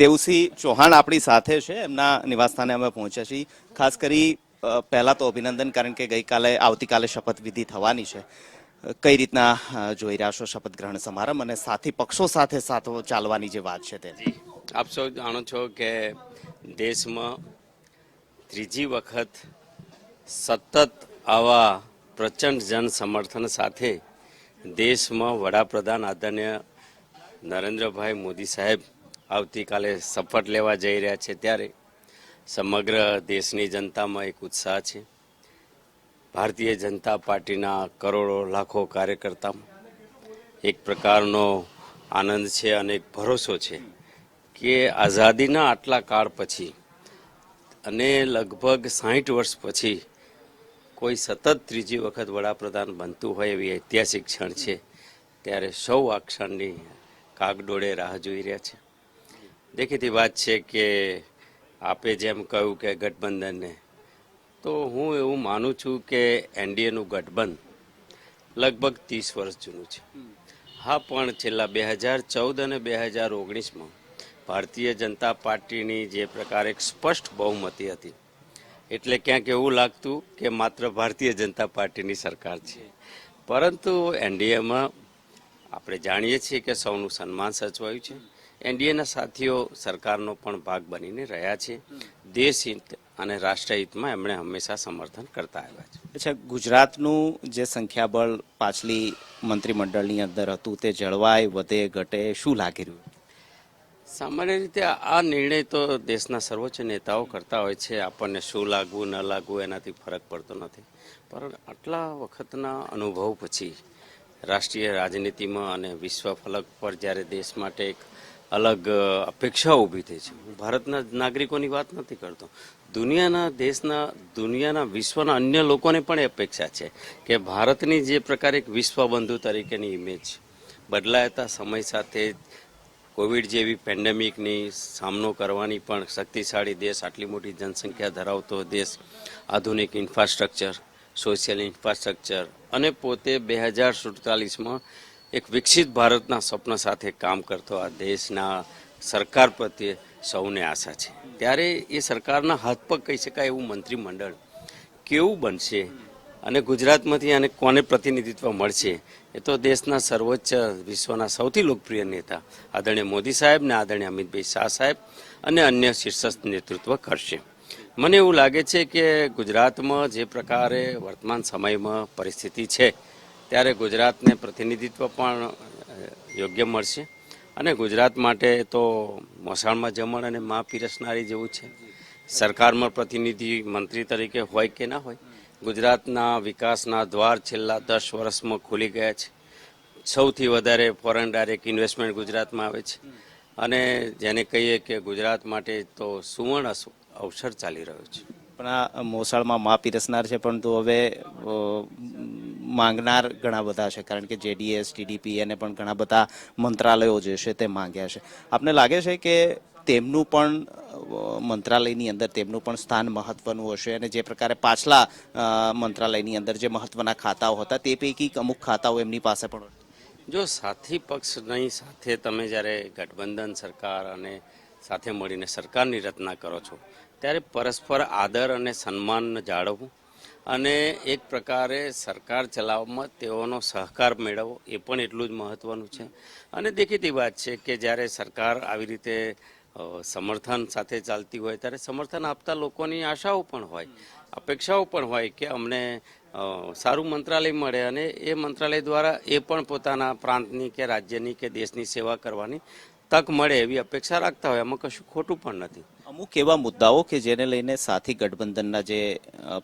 દેવસિંહ ચૌહાણ આપણી સાથે છે. એમના નિવાસસ્થાને અમે પહોંચ્યા છીએ. ખાસ કરી પહેલાં તો અભિનંદન, કારણ કે ગઈકાલે, આવતીકાલે શપથવિધિ થવાની છે. કઈ રીતના જોઈ રહ્યા છો શપથ ગ્રહણ સમારંભ અને સાથી પક્ષો સાથે સાથો ચાલવાની જે વાત છે તે? આપ સૌ જાણો છો કે દેશમાં ત્રીજી વખત સતત આવા પ્રચંડ જન સમર્થન સાથે દેશમાં વડાપ્રધાન આદરણીય નરેન્દ્રભાઈ મોદી સાહેબ આવતીકાલે શપથ લેવા જઈ રહ્યા છે ત્યારે સમગ્ર દેશની જનતામાં એક ઉત્સાહ છે. ભારતીય જનતા પાર્ટીના કરોડો લાખો કાર્યકર્તામાં એક પ્રકારનો આનંદ છે અને એક ભરોસો છે કે આઝાદીના આટલા કાળ પછી અને લગભગ સાહીઠ વર્ષ પછી કોઈ સતત ત્રીજી વખત વડાપ્રધાન બનતું હોય એવી ઐતિહાસિક ક્ષણ છે, ત્યારે સૌ આ ક્ષણની કાગડોળે રાહ જોઈ રહ્યા છે. દેખીતી વાત છે કે આપે જેમ કહ્યું કે ગઠબંધનને તો હું એવું માનું છું કે એનડીએનું ગઠબંધ લગભગ ત્રીસ વર્ષ જૂનું છે. હા પણ છેલ્લા બે હજાર ચૌદ અને બે હજાર ઓગણીસમાં ભારતીય જનતા પાર્ટીની જે પ્રકારે એક સ્પષ્ટ બહુમતી હતી એટલે ક્યાંક એવું લાગતું કે માત્ર ભારતીય જનતા પાર્ટીની સરકાર છે. પરંતુ એનડીએમાં આપણે જાણીએ છીએ કે સૌનું સન્માન સચવાયું છે. એનડીએના સાથીઓ સરકારનો પણ ભાગ બનીને રહ્યા છે. દેશ હિત અને રાષ્ટ્રહિતમાં એમણે હંમેશા સમર્થન કરતા આવ્યા છે. અચ્છા ગુજરાતનું જે સંખ્યાબળ પાછલી મંત્રીમંડળની અંદર હતું તે જળવાય વધે ઘટે શું લાગી રહ્યું? સામાન્ય રીતે આ નિર્ણય તો દેશના સર્વોચ્ચ નેતાઓ કરતા હોય છે. આપણને શું લાગવું ન લાગવું એનાથી ફરક પડતો નથી. પરંતુ આટલા વખતના અનુભવ પછી રાષ્ટ્રીય રાજનીતિમાં અને વિશ્વ ફલક પર જ્યારે દેશ માટે એક અલગ અપેક્ષા ઊભી થઈ છે. હું ભારતના નાગરિકોની વાત નથી કરતો. દુનિયાના દેશના, દુનિયાના વિશ્વના અન્ય લોકોને પણ એ અપેક્ષા છે કે ભારતની જે પ્રકારે એક વિશ્વબંધુ તરીકેની ઇમેજ બદલાયતા સમય સાથે કોવિડ જેવી પેન્ડેમિકની સામનો કરવાની પણ શક્તિશાળી દેશ, આટલી મોટી જનસંખ્યા ધરાવતો દેશ, આધુનિક ઇન્ફ્રાસ્ટ્રક્ચર સોશિયલ ઇન્ફ્રાસ્ટ્રક્ચર અને પોતે બે હજાર સુડતાલીસમાં એક વિકસિત ભારતના સ્વપ્ન સાથે કામ કરતો આ દેશના સરકાર પ્રત્યે સૌને આશા છે. ત્યારે એ સરકારના હાથ પગ કહી શકાય એવું મંત્રીમંડળ કેવું બનશે અને ગુજરાતમાંથી આને કોને પ્રતિનિધિત્વ મળશે એ તો દેશના સર્વોચ્ચ વિશ્વના સૌથી લોકપ્રિય નેતા આદરણીય મોદી સાહેબ ને આદરણીય અમિતભાઈ શાહ સાહેબ અને અન્ય શીર્ષસ્થ નેતૃત્વ કરશે. મને એવું લાગે છે કે ગુજરાતમાં જે પ્રકારે વર્તમાન સમયમાં પરિસ્થિતિ છે, ત્યારે ગુજરાતને પ્રતિનિધિત્વ પણ યોગ્ય મળશે. અને ગુજરાત માટે તો મોસાળમાં જમણ અને મા પીરસનારી જેવું છે. સરકારમાં પ્રતિનિધિ મંત્રી તરીકે હોય કે ના હોય, ગુજરાતના વિકાસના દ્વાર છેલ્લા દસ વર્ષમાં ખુલી ગયા છે. સૌથી વધારે ફોરેન ડાયરેક્ટ ઇન્વેસ્ટમેન્ટ ગુજરાતમાં આવે છે. અને જેને કહીએ કે ગુજરાત માટે તો સુવર્ણ અસ- અવસર ચાલી રહ્યો છે. પણ આ મોસાળમાં મા પીરસનાર છે પરંતુ હવે માંગનાર ઘણા બધા છે કારણ કે જેડીએસ ટીડીપી એને પણ ઘણા બધા મંત્રાલયો જે છે તે માંગ્યા છે. આપને લાગે છે કે તેમનું પણ મંત્રાલયની અંદર તેમનું પણ સ્થાન મહત્વનું હશે અને જે પ્રકારે પાછલા મંત્રાલયની અંદર જે મહત્વના ખાતાઓ હતા તે પૈકી અમુક ખાતાઓ એમની પાસે પણ જો સાથી પક્ષની સાથે તમે જ્યારે ગઠબંધન સરકાર અને સાથે મળીને સરકારની રચના કરો છો. ત્યારે પરસ્પર આદર અને સન્માન જાળવવું અને એક પ્રકારે સરકાર ચલાવવામાં તેઓનો સહકાર મેળવવો, એ પણ એટલું જ મહત્ત્વનું છે. અને દેખીતી વાત છે કે જ્યારે સરકાર આવી રીતે સમર્થન સાથે ચાલતી હોય, ત્યારે સમર્થન આપતા લોકોની આશાઓ પણ હોય, અપેક્ષાઓ પણ હોય કે અમને સારું મંત્રાલય મળે અને એ મંત્રાલય દ્વારા એ પણ પોતાના પ્રાંતની કે રાજ્યની કે દેશની સેવા કરવાની તક મળે એવી અપેક્ષા રાખતા હોય એમાં કશું ખોટું પણ નથી. અમુક એવા મુદ્દાઓ કે જેને લઈને સાથી ગઠબંધનના જે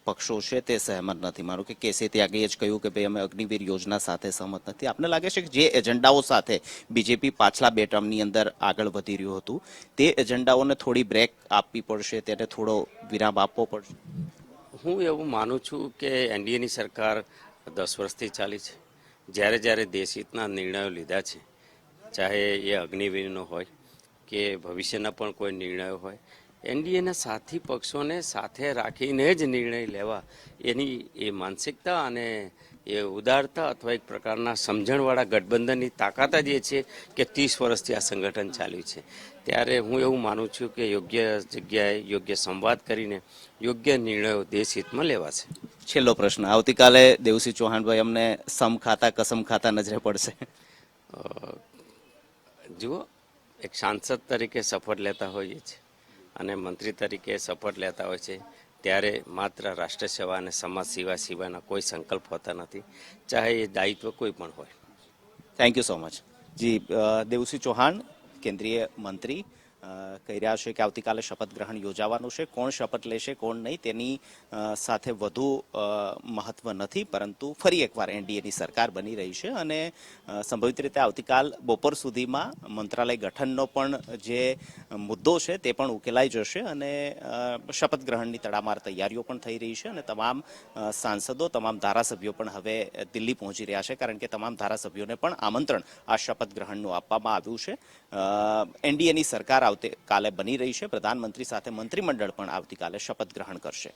પક્ષો છે તે સહમત નથી. મારું કે કેસે ત્યાગીએ જ કહ્યું કે ભાઈ અમે અગ્નિવીર યોજના સાથે સહમત નથી. આપને લાગે છે કે જે એજન્ડાઓ સાથે બીજેપી પાછલા બે ટર્મની અંદર આગળ વધી રહ્યું હતું તે એજન્ડાઓને થોડી બ્રેક આપવી પડશે તેને થોડો વિરામ આપવો પડશે? હું એવું માનું છું કે એનડીએની સરકાર દસ વર્ષથી ચાલી છે. જ્યારે જ્યારે દેશહિતના નિર્ણયો લીધા છે ચાહે એ અગ્નિવીરનો હોય કે ભવિષ્યના પણ કોઈ નિર્ણયો હોય એનડીએના સાથી પક્ષોને સાથે રાખીને જ નિર્ણય લેવા એની એ માનસિકતા અને એ ઉદારતા અથવા એક પ્રકારના સમજણવાળા ગઠબંધનની તાકાત જ એ છે કે ત્રીસ વર્ષથી આ સંગઠન ચાલ્યું છે. ત્યારે હું એવું માનું છું કે યોગ્ય જગ્યાએ યોગ્ય સંવાદ કરીને યોગ્ય નિર્ણયો દેશ હિતમાં લેવાશે. છેલ્લો પ્રશ્ન. આવતીકાલે દેવસિંહ ચૌહાણભાઈ અમને સમ ખાતા કસમ ખાતા નજરે પડશે. જુઓ એક સાંસદ તરીકે શપથ લેતા હોઈએ છીએ અને મંત્રી તરીકે શપથ લેતા હોય છે, ત્યારે માત્ર રાષ્ટ્ર સેવા અને સમાજ સેવા સિવાયના કોઈ સંકલ્પ હોતા નથી, ચાહે એ દાયિત્વ કોઈ પણ હોય. Thank you so much ji Devsinh Chauhan, કેન્દ્રીય મંત્રી. કહી રહ્યા છે કે આવતીકાલે શપથ ગ્રહણ યોજાવાનું છે. કોણ શપથ લેશે, કોણ નહીં, તેની સાથે વધુ મહત્વ નથી, પરંતુ ફરી એકવાર એનડીએની સરકાર બની રહી છે અને સંભવિત રીતે આવતીકાલ બપોર સુધીમાં મંત્રાલય ગઠનનો પણ જે મુદ્દો છે તે પણ ઉકેલાઈ જશે અને શપથ ગ્રહણની તડામાર તૈયારીઓ પણ થઈ રહી છે અને તમામ સાંસદો, તમામ ધારાસભ્યો પણ હવે દિલ્હી પહોંચી રહ્યા છે કારણ કે તમામ ધારાસભ્યોને પણ આમંત્રણ આ શપથ ગ્રહણનું આપવામાં આવ્યું છે. એનડીએની સરકાર આવતીકાલે બની રહી છે. પ્રધાનમંત્રી સાથે મંત્રીમંડળ પણ આવતીકાલે શપથ ગ્રહણ કરશે.